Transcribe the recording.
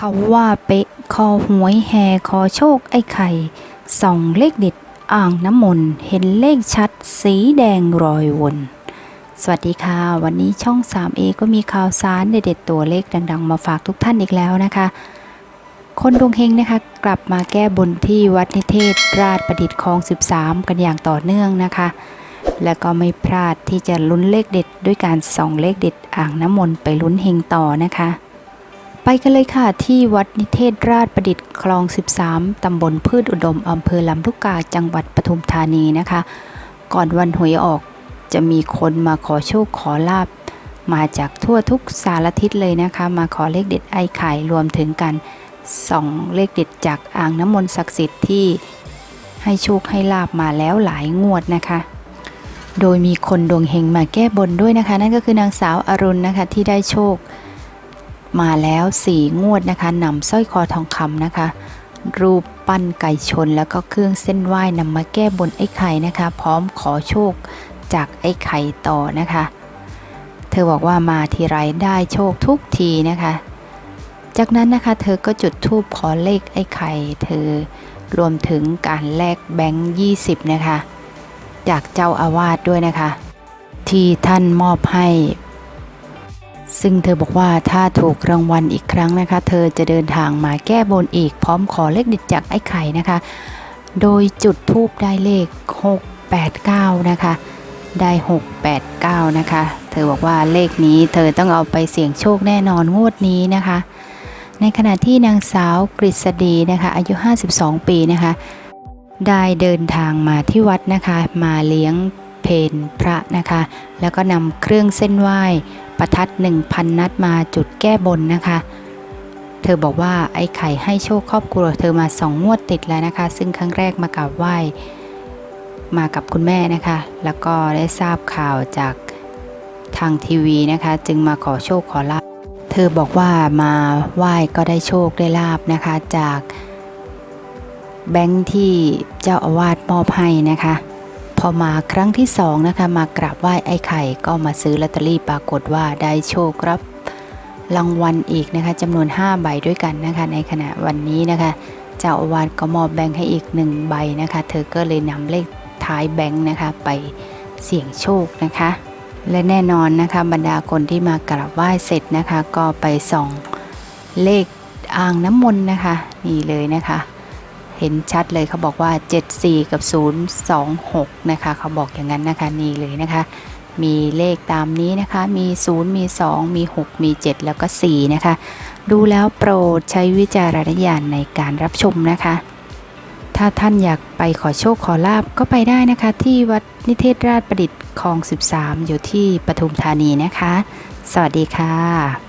เขาว่าเป๊ะคอหวยแห่คอโชคไอ้ไข่ส่องเลขเด็ดอ่างน้ำมนต์เห็นเลขชัด สีแดงรอยวนสวัสดีค่ะ วันนี้ช่อง 3A ก็มีข่าวสารเด็ดๆตัวเลขดัง ๆ มาฝากทุกท่านอีกแล้วนะคะ คนดวงเฮงนะคะกลับมาแก้บนที่วัดนิเทศ ราชประดิษฐ์คลอง 13 กันอย่างต่อเนื่องนะคะ และก็ไม่พลาดที่จะลุ้นเลขเด็ดด้วยการส่องเลขเด็ดอ่างน้ำมนต์ไปลุ้นเฮงต่อนะคะ ไปกันเลยค่ะที่วัดนิเทศราชประดิษฐ์คลอง 13 ตำบลพืชอุดมอำเภอลำลูกกาจังหวัดปทุมธานีนะคะ ก่อนวันหวยออกจะมีคนมาขอโชคขอลาบ มาจากทั่วทุกสารทิศเลยนะคะ มาขอเลขเด็ดไอ้ไข่รวมถึงกันส่องเลขเด็ดจากอ่างน้ำมนต์ศักดิ์สิทธิ์ที่ให้โชคให้ลาบมาแล้วหลายงวดนะคะ โดยมีคนดวงเฮงมาแก้บนด้วยนะคะ นั่นก็คือนางสาวอรุณนะคะที่ได้โชค มาแล้วสี่งวดนะคะนำสร้อยคอทองคำนะคะ รูปปั้นไก่ชนแล้วก็เครื่องเส้นไหว้นำมาแก้บนไอ้ไข่นะคะ พร้อมขอโชคจากไอ้ไข่ต่อนะคะ เธอบอกว่ามาทีไรได้โชคทุกทีนะคะ จากนั้นนะคะเธอก็จุดธูปขอเลขไอ้ไข่ เธอรวมถึงการแลกแบงค์20 นะคะ จากเจ้าอาวาสด้วยนะคะ ที่ท่านมอบให้ ซึ่งเธอบอกว่าถ้าถูกรางวัลอีกครั้งนะคะ เธอจะเดินทางมาแก้บนอีก พร้อมขอเลขเด็ดจากไอ้ไข่นะคะ โดยจุดทูบได้เลข 689 นะคะ ได้ 689 นะคะ เธอบอกว่าเลขนี้เธอต้องเอาไปเสี่ยงโชคแน่นอนงวดนี้นะคะ ในขณะที่นางสาวกฤษฎีนะคะ อายุ 52 ปีนะคะ ได้เดินทางมาที่วัดนะคะ มาเลี้ยง เพนพระนะคะ แล้วก็นำเครื่องเส้นไหว้ประทัด 1,000 นัดมาจุดแก้บนนะคะ เธอบอกว่าไอ้ไข่ให้โชคครอบครัวเธอมาสองงวดติดแล้วนะคะ ซึ่งครั้งแรกมากราบไหว้มากับคุณแม่นะคะ แล้วก็ได้ทราบข่าวจากทางทีวีนะคะ จึงมาขอโชคขอลาบเธอบอกว่ามาไหว้ก็ได้โชคได้ลาบนะคะจากแบงค์ที่เจ้าอาวาสมอบให้นะคะ พอมาครั้งที่สองนะคะ มากราบไหว้ไอ้ไข่ก็มาซื้อลอตเตอรี่ปรากฏว่าได้โชครับรางวัลอีกนะคะจำนวน 5 ใบด้วยกันนะคะ ในขณะวันนี้นะคะเจ้าอาวาสก็มอบแบงค์ให้อีก 1 ใบนะคะ เธอก็เลยนำเลขท้ายแบงค์นะคะ ไปเสี่ยงโชคนะคะ และแน่นอนนะคะบรรดาคนที่มากราบไหว้เสร็จนะคะ ก็ไปส่องเลขอ่างน้ำมนต์นะคะ นี่เลยนะคะ เห็นชัดเลยเขาบอกว่า 74 กับ 026 นะคะเขาบอกอย่างนั้นนะคะนี่เลยนะคะ มีเลขตามนี้นะคะ มี 0 มี 2 มี 6 มี 7 แล้วก็ 4 นะคะ ดูแล้วโปรดใช้วิจารณญาณในการรับชมนะคะ ถ้าท่านอยากไปขอโชคขอลาบก็ไปได้นะคะ ที่วัดนิเทศราชประดิษฐ์คลอง 13 อยู่ที่ปทุมธานีนะคะ สวัสดีค่ะ